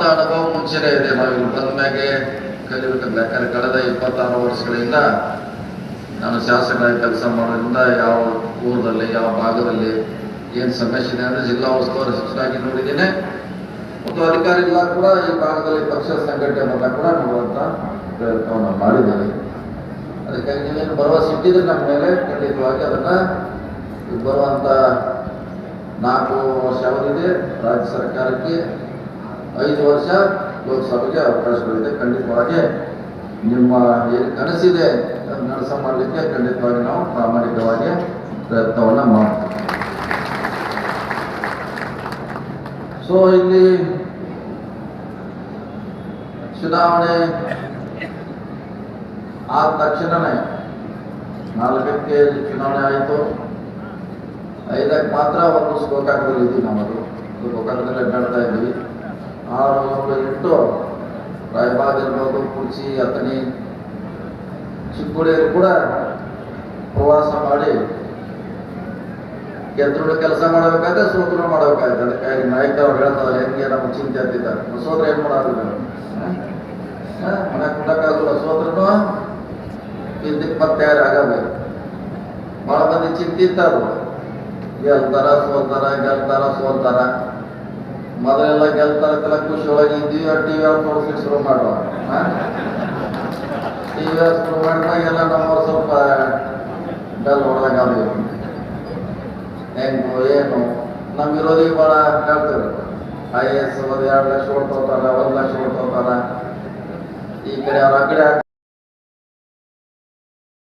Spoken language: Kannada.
ಹೆಚ್ಚಾಗಿ ಕಲಿಬೇಕಂತ. ಯಾಕಂದ್ರೆ ಕಳೆದ ಇಪ್ಪತ್ತಾರು ವರ್ಷಗಳಿಂದ ನಾನು ಶಾಸಕರಾಗಿ ಕೆಲಸ ಮಾಡೋದ್ರಿಂದ ಯಾವ ಊರಲ್ಲಿ ಯಾವ ಭಾಗದಲ್ಲಿ ಏನು ಸಮಸ್ಯೆ ಇದೆ ಅಂದರೆ ಜಿಲ್ಲಾ ಉಸ್ತುವಾರಿ ಸಚಿವರಾಗಿ ನೋಡಿದ್ದೇನೆ. ಮತ್ತು ಅಧಿಕಾರಿಗಳ ಕೂಡ ಈ ಭಾಗದಲ್ಲಿ ಪಕ್ಷ ಸಂಘಟನೆ ಮೂಲಕ ಕೂಡ ನೋಡುವಂಥ ಪ್ರಯತ್ನವನ್ನು ಮಾಡಿದ್ದೇನೆ ಅದಕ್ಕಾಗಿ ನೀವೇನು ಬರುವ ಇಟ್ಟಿದ್ರೆ ನಮ್ಮ ಮೇಲೆ ಖಂಡಿತವಾಗಿ ಅದನ್ನು ಬರುವಂಥ ನಾಲ್ಕು ವರ್ಷ ಅವಧಿಗೆ ರಾಜ್ಯ ಸರ್ಕಾರಕ್ಕೆ ಐದು ವರ್ಷ ಲೋಕಸಭೆಗೆ ಅವಕಾಶಗಳಿದೆ ಖಂಡಿತವಾಗಿ ನಿಮ್ಮ ಏನು ಕನಸಿದೆ ಕೆಲಸ ಮಾಡಲಿಕ್ಕೆ ಖಂಡಿತವಾಗಿ ನಾವು ಪ್ರಾಮಾಣಿಕವಾಗಿ ಪ್ರಯತ್ನವನ್ನು ಮಾಡ್ತೀವಿ. ಸೊ ಇಲ್ಲಿ ಚುನಾವಣೆ ಆದ ತಕ್ಷಣನೇ ನಾಲ್ಕಕ್ಕೆ ಚುನಾವಣೆ ಆಯಿತು. ಐದಕ್ಕೆ ಮಾತ್ರ ಒಂದು ಗೋಕಾಕದಲ್ಲಿ ಇದ್ದೀವಿ ನಾವು ಅದು ಗೋಕಾಕದಲ್ಲಿ ಅಡ್ಡಾಡ್ತಾ ಇದ್ದೀವಿ. ಆರು ಏಳು ಎಂಟು ರಾಯಬಾಗ್ ಇರ್ಬೋದು ಕುರ್ಚಿ, ಅಥಣಿ, ಚಿಕ್ಕೋಡಿಯಲ್ಲಿ ಕೂಡ ಪ್ರವಾಸ ಮಾಡಿ ಗೆದ್ರು ಕೆಲಸ ಮಾಡಬೇಕಾದ್ರೆ ಸೋದ್ರು ಮಾಡಬೇಕಾಯ್ತು ಅದಕ್ಕಾಗಿ ನಾಯಕ ಅವ್ರು ಹೇಳ್ತಾರೆ ಹೆಂಗೆ ನಮ್ಮ ಚಿಂತೆ ಅಂತಿದ್ದಾರೆ ಸೋದ್ರ ಏನು ಮಾಡೋದಿಲ್ಲ. ಮನೆ ಕೊಡಕ್ಕಾಗಲ್ಲ ಸೋತ್ರನು ಇದಕ್ಕೆ ಮತ್ತೆ ಯಾರು ಆಗಬೇಕು ಭಾಳ ಮಂದಿ ಚಿಂತೆ ಇರ್ತಾರು ಗೆಲ್ತಾರ ಸೋಲ್ತಾರ ಗೆಲ್ತಾರ ಸೋಲ್ತಾರ. ಮೊದಲೆಲ್ಲ ಗೆಲ್ತಾರಕ್ಕೆಲ್ಲ ಖುಷಿ ಒಳಗೆ ಇದ್ದೀವಿ ಟಿ ವಿ ಎಲ್ ಶುರು ಮಾಡುವ. ಟಿ ವಿ ಎಲ್ ಶುರು ಮಾಡಿದಾಗೆಲ್ಲ ನಮ್ಮವ್ರು ಸ್ವಲ್ಪ ಡಲ್ ಹೊಡೆದಾಗ ಅದು ಹೆಂಗು ಏನು. ನಮ್ಮ ವಿರೋಧಿಗೆ ಭಾಳ ಹೇಳ್ತೇವೆ. ಐ ಎಸ್ ಒಂದು ಎರಡು ಲಕ್ಷ ಓಡ್ತೋತಾರ ಒಂದು ಲಕ್ಷ ಓಡ್ತೋತಾರ ಈ ಕಡೆ ಅವ್ರ ಆ ಕಡೆ